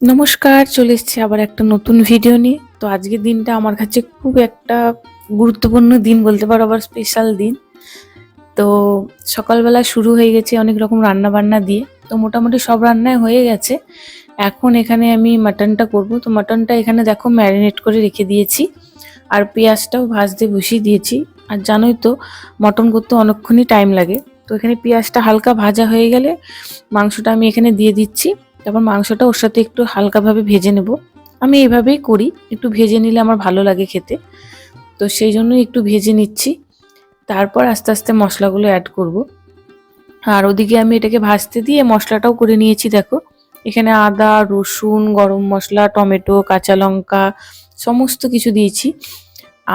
নমস্কার, চলে এসেছি আবার একটা নতুন ভিডিও নিয়ে। তো আজকের দিনটা আমার কাছে খুব একটা গুরুত্বপূর্ণ দিন বলতে পারো, আবার স্পেশাল দিন। তো সকালবেলা শুরু হয়ে গেছে অনেক রকম রান্না বান্না দিয়ে। তো মোটামুটি সব রান্নায় হয়ে গেছে। এখন এখানে আমি মাটনটা করব। তো মাটনটা এখানে দেখো ম্যারিনেট করে রেখে দিয়েছি। আর পেঁয়াজটাও ভাজতে বসিয়ে দিয়েছি। আর জানোই তো, মটন করতে অনেকক্ষণই টাইম লাগে। তো এখানে পেঁয়াজটা হালকা ভাজা হয়ে গেলে মাংসটা আমি এখানে দিয়ে দিচ্ছি। তারপর মাংসটা ওর সাথে একটু হালকাভাবে ভেজে নেব। আমি এইভাবেই করি, একটু ভেজে নিলে আমার ভালো লাগে খেতে। তো সেই জন্য একটু ভেজে নিচ্ছি। তারপর আস্তে আস্তে মশলাগুলো অ্যাড করব। আর ওদিকে আমি এটাকে ভাজতে দিয়ে মশলাটাও করে নিয়েছি, দেখো। এখানে আদা, রসুন, গরম মশলা, টমেটো, কাঁচা লঙ্কা সমস্ত কিছু দিয়েছি।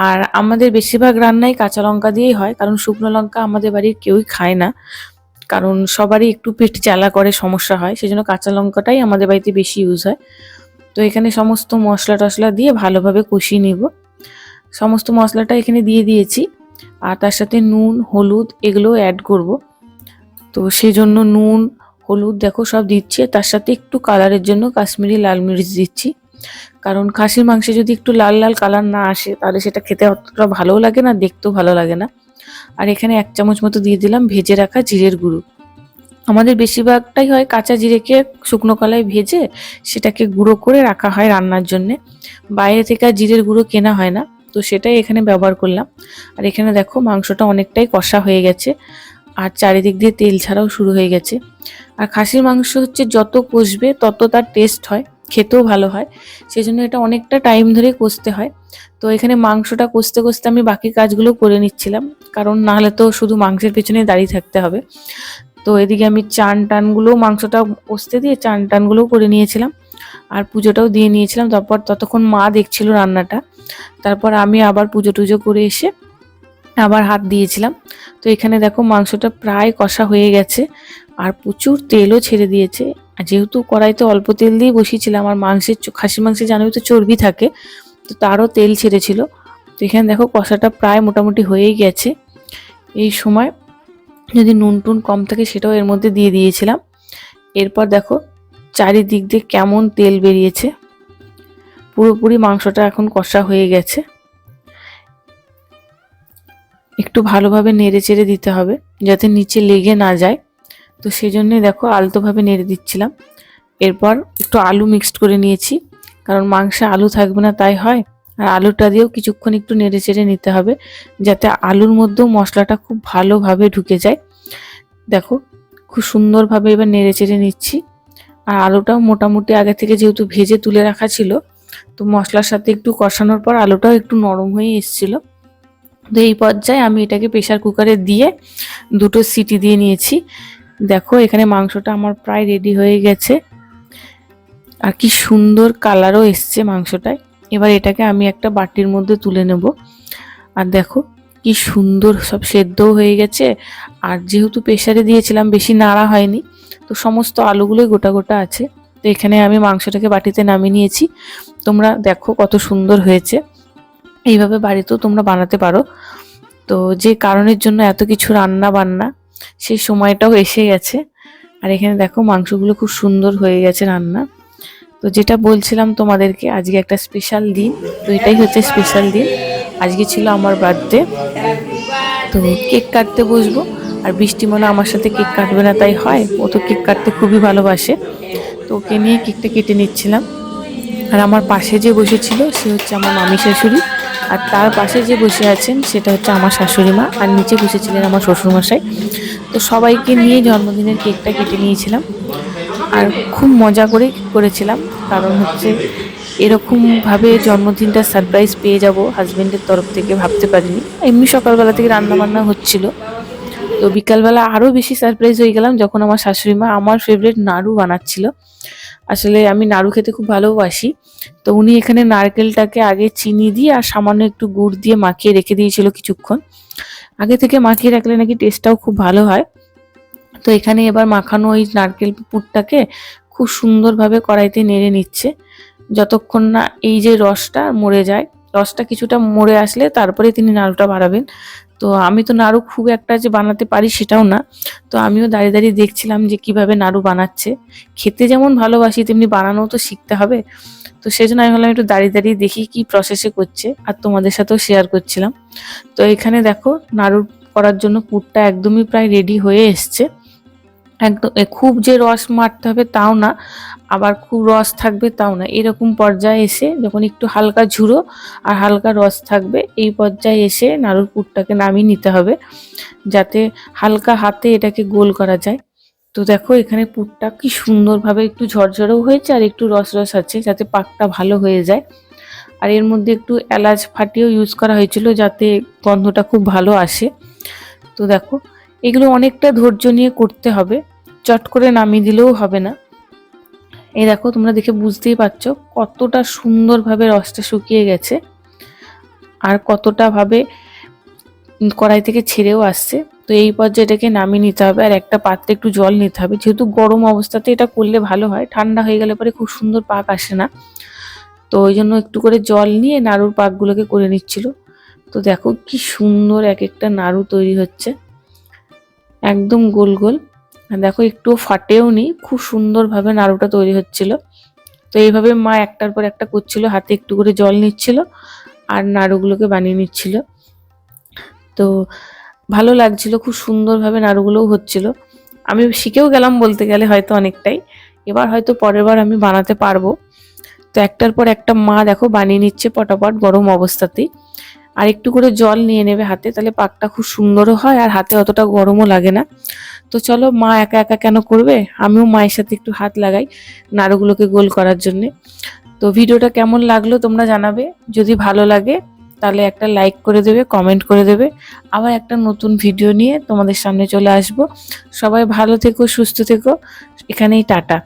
আর আমাদের বেশিরভাগ রান্নাই কাঁচা লঙ্কা দিয়েই হয়, কারণ শুকনো লঙ্কা আমাদের বাড়ির কেউই খায় না। কারণ সবারই একটু পেট জ্বালা করে, সমস্যা হয়, সেজন্য কাঁচা লঙ্কাটাই আমাদের বাড়িতে বেশি ইউজ হয়। তো এখানে সমস্ত মশলা টশলা দিয়ে ভালোভাবে কষিয়ে নিব। সমস্ত মশলাটা এখানে দিয়ে দিয়েছি, আর তার সাথে নুন, হলুদ এগুলো অ্যাড করব। তো সেই জন্য নুন, হলুদ দেখো সব দিচ্ছি তার সাথে একটু কালারের জন্য কাশ্মীরি লাল মরিচ দিচ্ছি। কারণ খাসির মাংসে যদি একটু লাল লাল কালার না আসে, তাহলে সেটা খেতে অতটা ভালোও লাগে না, দেখতেও ভালো লাগে না। আর এখানে এক চামচ মতো দিয়ে দিলাম ভেজে রাখা জিরের গুঁড়ো। আমাদের বেশিরভাগটাই হয় কাঁচা জিরেকে শুকনো কলায় ভেজে সেটাকে গুঁড়ো করে রাখা হয় রান্নার জন্যে। বাইরে থেকে আর জিরের গুঁড়ো কেনা হয় না, তো সেটাই এখানে ব্যবহার করলাম। আর এখানে দেখো মাংসটা অনেকটাই কষা হয়ে গেছে, আর চারিদিক দিয়ে তেল ছাড়াও শুরু হয়ে গেছে। আর খাসির মাংস হচ্ছে যত কষবে তত তার টেস্ট হয়। খেতেও ভালো হয়। সেই জন্য এটা অনেকটা টাইম ধরে কষতে হয়। তো এখানে মাংসটা কষতে কষতে আমি বাকি কাজগুলো করে নিচ্ছিলাম। কারণ নাহলে তো শুধু মাংসের পেছনে দাঁড়িয়ে থাকতে হবে। তো এদিকে আমি চান টানগুলো মাংসটা কষতে দিয়ে চান টানগুলোও করে নিয়েছিলাম। আর পুজোটাও দিয়ে নিয়েছিলাম। তারপর ততক্ষণ মা দেখছিল রান্নাটা। তারপর আমি আবার পুজো টুজো করে এসে আবার হাত দিয়েছিলাম। তো এখানে দেখো মাংসটা প্রায় কষা হয়ে গেছে। আর প্রচুর তেলও ছেড়ে দিয়েছে। আর যেহেতু কড়াইতে অল্প তেল দিয়ে বসিয়েছিলাম আর মাংসের খাসি মাংসে জানোই তো চর্বি থাকে, তো তারও তেল ছেড়েছিল। তো এখানে দেখো কষাটা প্রায় মোটামুটি হয়েই গেছে। এই সময় যদি নুন টুন কম থাকে সেটাও এর মধ্যে দিয়ে দিয়েছিলাম। এরপর দেখো চারিদিক দিয়ে কেমন তেল বেরিয়েছে। পুরোপুরি মাংসটা এখন কষা হয়ে গেছে। একটু ভালোভাবে নেড়ে চেড়ে দিতে হবে, যাতে নিচে লেগে না যায়। তো সেই জন্যই দেখো আলতোভাবে নেড়ে দিচ্ছিলাম। এরপর একটু আলু মিক্সড করে নিয়েছি, কারণ মাংসে আলু থাকবে না তাই হয়। আর আলুটা দিয়েও কিছুক্ষণ একটু নেড়ে চেড়ে নিতে হবে, যাতে আলুর মধ্যেও মশলাটা খুব ভালোভাবে ঢুকে যায়। দেখো খুব সুন্দরভাবে এবার নেড়ে চেড়ে নিচ্ছি। আর আলুটাও মোটামুটি আগে থেকে যেহেতু ভেজে তুলে রাখা ছিল, তো মশলার সাথে একটু কষানোর পর আলুটাও একটু নরম হয়ে এসেছিল। তো এই পর্যায়ে আমি এটাকে প্রেশার কুকারে দিয়ে দুটো সিটি দিয়ে নিয়েছি। দেখো, এখানে মাংসটা আমার প্রায় রেডি হয়ে গেছে। আর কি সুন্দর কালারও এসছে মাংসটায়। এবার এটাকে আমি একটা বাটির মধ্যে তুলে নেব। আর দেখো, কি সুন্দর সব সেদ্ধও হয়ে গেছে। আর যেহেতু প্রেশারে দিয়েছিলাম, বেশি নাড়া হয়নি, তো সমস্ত আলুগুলোই গোটা গোটা আছে। তো এখানে আমি মাংসটাকে বাটিতে নামিয়ে নিয়েছি। তোমরা দেখো কত সুন্দর হয়েছে। এইভাবে বাড়িতেও তোমরা বানাতে পারো। তো যে কারণের জন্য এত কিছু রান্না বান্না সেই সময়টাও এসে গেছে। আর এখানে দেখো মাংসগুলো খুব সুন্দর হয়ে গেছে রান্না। তো যেটা বলছিলাম তোমাদেরকে, আজকে একটা স্পেশাল দিন। তো এটাই হচ্ছে স্পেশাল দিন। আজকে ছিল আমার বার্থডে তো কেক কাটতে বসবো। আর বৃষ্টি মনে আমার সাথে কেক কাটবে না, তাই হয়। ও তো কেক কাটতে খুবই ভালোবাসে। তো ওকে নিয়ে কেকটা কেটে নিচ্ছিলাম। আর আমার পাশে যে বসেছিল, সে হচ্ছে আমার মামি শাশুড়ি। আর তার পাশে যে বসে আছেন, সেটা হচ্ছে আমার শাশুড়ি মা আর নিচে বসেছিলেন আমার শ্বশুরমশাই। তো সবাইকে নিয়ে জন্মদিনের কেকটা কেটে নিয়েছিলাম আর খুব মজা করে করেছিলাম। কারণ হচ্ছে এরকমভাবে জন্মদিনটা সারপ্রাইজ পেয়ে যাব হাজব্যান্ডের তরফ থেকে ভাবতে পারিনি। এমনি সকালবেলা থেকে রান্না বান্না হচ্ছিল। তো বিকালবেলা আরও বেশি সারপ্রাইজ হয়ে গেলাম যখন আমার শাশুড়ি মা আমার ফেভারিট নাড়ু বানাচ্ছিল। আসলে আমি নাড়ু খেতে খুব ভালোবাসি। তো উনি এখানে নারকেলটাকে আগে চিনি দিয়ে আর সামান্য একটু গুড় দিয়ে মাখিয়ে রেখে দিয়েছিল কিছুক্ষণ। আগে থেকে মাখিয়ে রাখলে নাকি টেস্টটাও খুব ভালো হয়। তো এখানে এবার মাখানো ওই নারকেল পুরটাকে খুব সুন্দরভাবে কড়াইতে নেড়ে নিচ্ছে। যতক্ষণ না এই যে রসটা মরে যায় রসটা কিছুটা মরে আসলে তারপরে তিনি নাড়ুটা বাড়াবেন। তো আমি তো নাড়ু খুব একটা যে বানাতে পারি সেটাও না। তো আমিও দাঁড়িয়ে দাঁড়িয়ে দেখছিলাম যে কীভাবে নাড়ু বানাচ্ছে। খেতে যেমন ভালোবাসি, তেমনি বানানোও তো শিখতে হবে। তো সেই জন্য আমি ভাবলাম একটু দাঁড়িয়ে দাঁড়িয়ে দেখি কি প্রসেসে করছে। আর তোমাদের সাথেও শেয়ার করছিলাম। তো এখানে দেখো, নাড়ু করার জন্য পুরটা একদমই প্রায় রেডি হয়ে এসছে। একদম খুব যে রস মারতে হবে তাও না, আবার খুব রস থাকবে তাও না। এরকম পর্যায়ে এসে যখন একটু হালকা ঝুড়ো আর হালকা রস থাকবে, এই পর্যায়ে এসে নাড়ুর পুরটাকে নামিয়ে নিতে হবে, যাতে হালকা হাতে এটাকে গোল করা যায়। তো দেখো এখানে পুরটা কি সুন্দরভাবে একটু ঝরঝরেও হয়েছে আর একটু রস রস আছে, যাতে পাকটা ভালো হয়ে যায়। আর এর মধ্যে একটু এলাচ ফাটিয়েও ইউজ করা হয়েছিল, যাতে গন্ধটা খুব ভালো আসে। তো দেখো এগুলো অনেকটা ধৈর্য নিয়ে করতে হবে। চট করে নামিয়ে দিলেও হবে না। এই দেখো, তোমরা দেখে বুঝতেই পারছ কতটা সুন্দরভাবে রসটা শুকিয়ে গেছে আর কতটা ভাবে কড়াই থেকে ছেড়েও আসছে। তো এই পর্যায়ে এটাকে নামিয়ে নিতে হবে আর একটা পাত্রে একটু জল নিতে হবে। যেহেতু গরম অবস্থাতে এটা করলে ভালো হয়, ঠান্ডা হয়ে গেলে পরে খুব সুন্দর পাক আসে না। তো ওই জন্য একটু করে জল নিয়ে নাড়ুর পাকগুলোকে করে নিচ্ছিল। তো দেখো কি সুন্দর এক একটা নাড়ু তৈরি হচ্ছে। একদম গোল গোল। দেখো একটু ফাটেও নি, খুব সুন্দরভাবে নাড়ুটা তৈরি হচ্ছিল। তো এইভাবে মা একটার পর একটা করছিল, হাতে একটু করে জল নিচ্ছিল আর নাড়ুগুলোকে বানিয়ে নিচ্ছিল। তো ভালো লাগছিল, খুব সুন্দরভাবে নাড়ুগুলোও হচ্ছিল। আমি শিখেও গেলাম বলতে গেলে হয়তো অনেকটাই। এবার হয়তো পরের বার আমি বানাতে পারব। তো একটার পর একটা মা দেখো বানিয়ে নিচ্ছে পটাপট গরম অবস্থাতেই। আর একটু করে জল নিয়ে নেবে হাতে, তাহলে পাকটা খুব সুন্দরও হয় আর হাতে অতটা গরমও লাগে না। তো চলো মা একা একা কেন করবে? আমিও মায়ের সাথে একটু হাত লাগাই নাড়ুগুলোকে গোল করার জন্যে। তো ভিডিওটা কেমন লাগল তোমরা জানাবে। যদি ভালো লাগে, তাহলে একটা লাইক করে দেবে, কমেন্ট করে দেবে। আবার একটা নতুন ভিডিও নিয়ে তোমাদের সামনে চলে আসব। সবাই ভালো থেকো, সুস্থ থেকো। এখানেই টাটা।